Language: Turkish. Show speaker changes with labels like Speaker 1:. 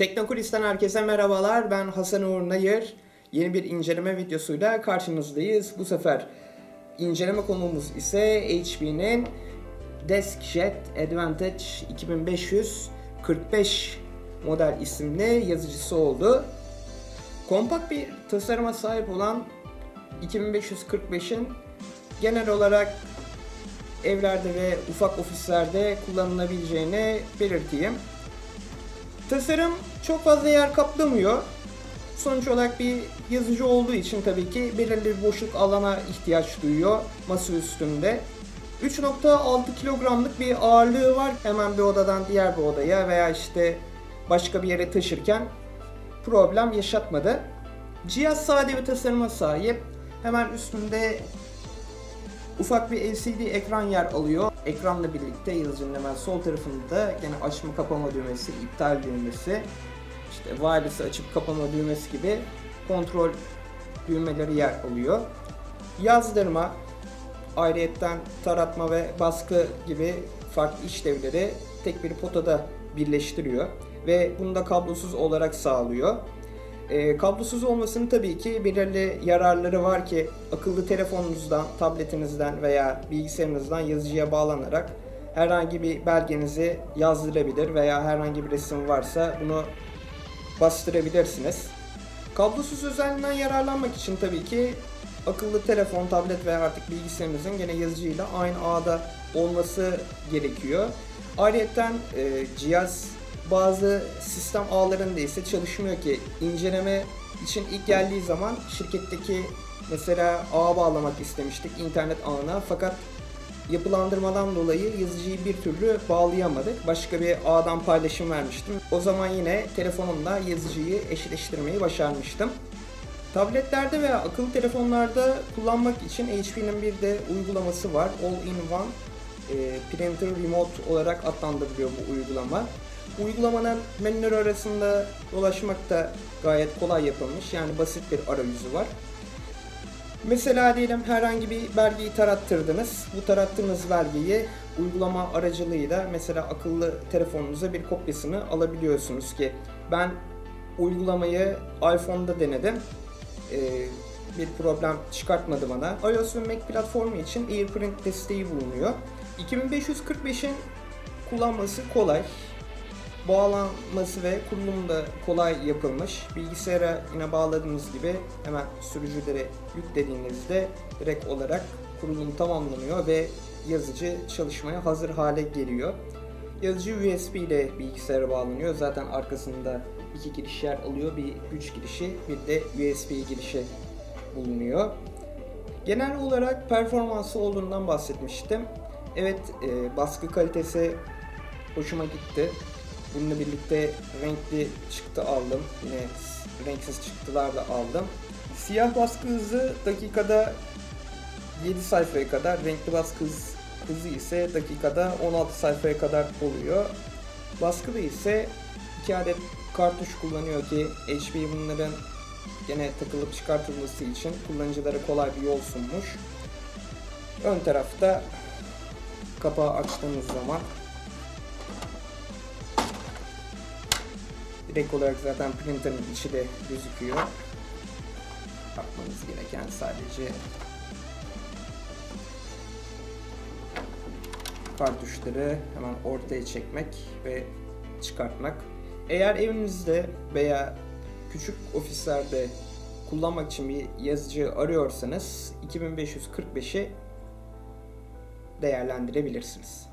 Speaker 1: Teknokulis'ten herkese merhabalar. Ben Hasan Uğur Nayır. Yeni bir inceleme videosuyla karşınızdayız. Bu sefer inceleme konuğumuz ise HP'nin DeskJet Advantage 2545 model isimli yazıcısı oldu. Kompakt bir tasarıma sahip olan 2545'in genel olarak evlerde ve ufak ofislerde kullanılabileceğini belirteyim. Tasarım çok fazla yer kaplamıyor. Sonuç olarak bir yazıcı olduğu için tabii ki belirli bir boşluk alana ihtiyaç duyuyor masa üstünde. 3.6 kilogramlık bir ağırlığı var. Hemen bir odadan diğer bir odaya veya işte başka bir yere taşırken problem yaşatmadı. Cihaz sade bir tasarıma sahip. Hemen üstünde ufak bir LCD ekran yer alıyor. Ekranla birlikte yazıcının hemen sol tarafında yine açma kapama düğmesi, iptal düğmesi, işte wireless açıp kapama düğmesi gibi kontrol düğmeleri yer alıyor. Yazdırma, ayrıyetten taratma ve baskı gibi farklı işlevleri tek bir potada birleştiriyor ve bunu da kablosuz olarak sağlıyor. E, kablosuz olmasının tabii ki belirli yararları var ki akıllı telefonunuzdan, tabletinizden veya bilgisayarınızdan yazıcıya bağlanarak herhangi bir belgenizi yazdırabilir veya herhangi bir resim varsa bunu bastırabilirsiniz. Kablosuz özelliğinden yararlanmak için tabii ki akıllı telefon, tablet veya artık bilgisayarınızın gene yazıcıyla aynı ağda olması gerekiyor. Ayrıca e, cihaz bazı sistem ağlarında ise çalışmıyor ki inceleme için ilk geldiği zaman şirketteki mesela ağa bağlamak istemiştik internet ağına fakat yapılandırmadan dolayı yazıcıyı bir türlü bağlayamadık. Başka bir ağdan paylaşım vermiştim. O zaman yine telefonumla yazıcıyı eşleştirmeyi başarmıştım. Tabletlerde veya akıllı telefonlarda kullanmak için HP'nin bir de uygulaması var. All-in-One e, Printer Remote olarak adlandırılıyor bu uygulama. Uygulamanın menüler arasında dolaşmak da gayet kolay yapılmış. Yani basit bir arayüzü var. Mesela diyelim herhangi bir belgeyi tarattırdınız. Bu tarattığınız belgeyi uygulama aracılığıyla mesela akıllı telefonunuza bir kopyasını alabiliyorsunuz ki ben uygulamayı iPhone'da denedim. Ee, bir problem çıkartmadı bana. iOS ve Mac platformu için AirPrint desteği bulunuyor. 2545'in kullanması kolay bağlanması ve kurulumu da kolay yapılmış. Bilgisayara yine bağladığınız gibi hemen sürücüleri yüklediğinizde direkt olarak kurulum tamamlanıyor ve yazıcı çalışmaya hazır hale geliyor. Yazıcı USB ile bilgisayara bağlanıyor. Zaten arkasında iki giriş yer alıyor. Bir güç girişi bir de USB girişi bulunuyor. Genel olarak performansı olduğundan bahsetmiştim. Evet e, baskı kalitesi hoşuma gitti. Bununla birlikte renkli çıktı aldım. Yine renksiz çıktılar da aldım. Siyah baskı hızı dakikada 7 sayfaya kadar, renkli baskı hızı ise dakikada 16 sayfaya kadar oluyor. Baskıda ise 2 adet kartuş kullanıyor ki HP bunların gene takılıp çıkartılması için kullanıcılara kolay bir yol sunmuş. Ön tarafta kapağı açtığımız zaman Direkt olarak zaten printer'ın içi de gözüküyor. Yapmanız gereken sadece kartuşları hemen ortaya çekmek ve çıkartmak. Eğer evinizde veya küçük ofislerde kullanmak için bir yazıcı arıyorsanız 2545'i değerlendirebilirsiniz.